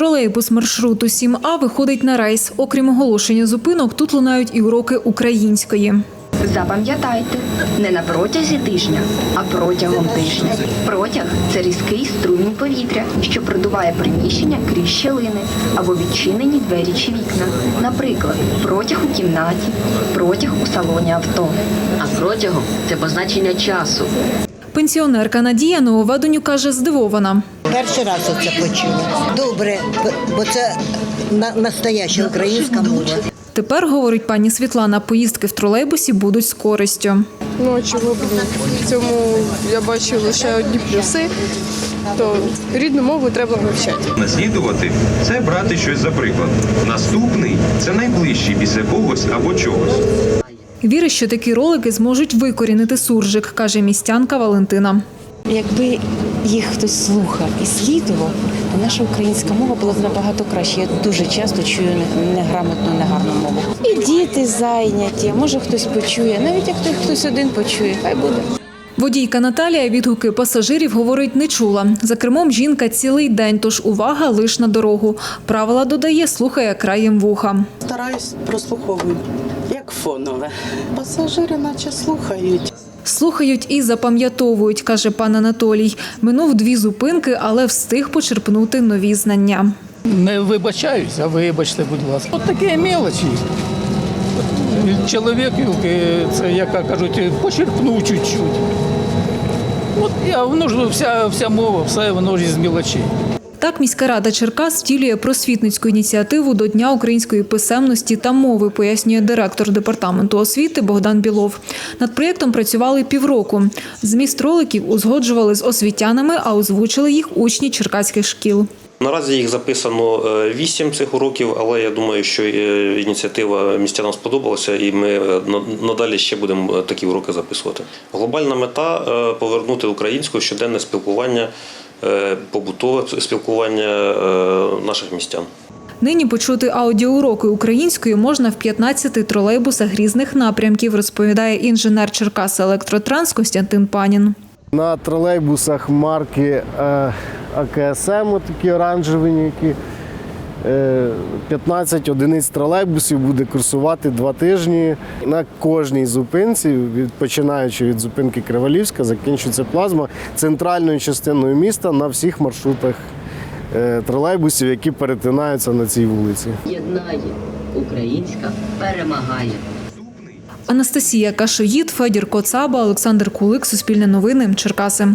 Тролейбус маршруту 7А виходить на рейс. Окрім оголошення зупинок, тут лунають і уроки української. Запам'ятайте, не на протязі тижня, а протягом тижня. Протяг це різкий струмінь повітря, що продуває приміщення крізь щілини або відчинені двері чи вікна. Наприклад, протяг у кімнаті, протяг у салоні авто. А протягом це позначення часу. Пенсіонерка Надія нововведенню каже, здивована. Перший раз оце почула. Добре, бо це на- настояща українська мова. Тепер, говорить пані Світлана, поїздки в тролейбусі будуть з користю. Ну а чого б? В цьому я бачу лише одні плюси. То рідну мову треба вивчати. Наслідувати це брати щось за приклад. Наступний це найближчий після когось або чогось. Вірить, що такі ролики зможуть викорінити суржик, каже містянка Валентина. Якби їх хтось слухав і слідував, то наша українська мова була б набагато краще. Я дуже часто чую неграмотну, негарну мову. І діти зайняті, може хтось почує, навіть як той хтось один почує, хай буде. Водійка Наталія відгуки пасажирів говорить не чула. За кермом жінка цілий день, тож увага лиш на дорогу. Правила додає, слухає краєм вуха. Стараюсь прослуховую, як фонове. Пасажири наче слухають. Слухають і запам'ятовують, каже пан Анатолій. Минув дві зупинки, але встиг почерпнути нові знання. Не вибачаюсь, а вибачте, будь ласка. От такі мелочі. Чоловік, це, яка кажуть, почерпнув чуть-чуть. От я, воно ж вся, вся мова, все воно ж із мілочей. Так міська рада Черкас втілює просвітницьку ініціативу до Дня української писемності та мови, пояснює директор департаменту освіти Богдан Білов. Над проєктом працювали півроку. Зміст роликів узгоджували з освітянами, а озвучили їх учні черкаських шкіл. Наразі їх записано е, вісім цих уроків, але я думаю, що е, ініціатива містянам сподобалася, і ми е, на- надалі ще будемо такі уроки записувати. Глобальна мета повернути українську щоденне спілкування, побутове спілкування е, наших містян. Нині почути аудіоуроки українською можна в 15 тролейбусах різних напрямків, розповідає інженер Черкас Електротранс Костянтин Панін. На тролейбусах марки е, АКСМ, такі оранжеві, які е, 15 одиниць тролейбусів буде курсувати два тижні. На кожній зупинці, від- починаючи від зупинки Кривалівська, закінчується плазма центральною частиною міста на всіх маршрутах е, тролейбусів, які перетинаються на цій вулиці. Єднає. Українська перемагає. Анастасія Кашоїд, Федір Коцаба, Олександр Кулик, Суспільне новини, Черкаси.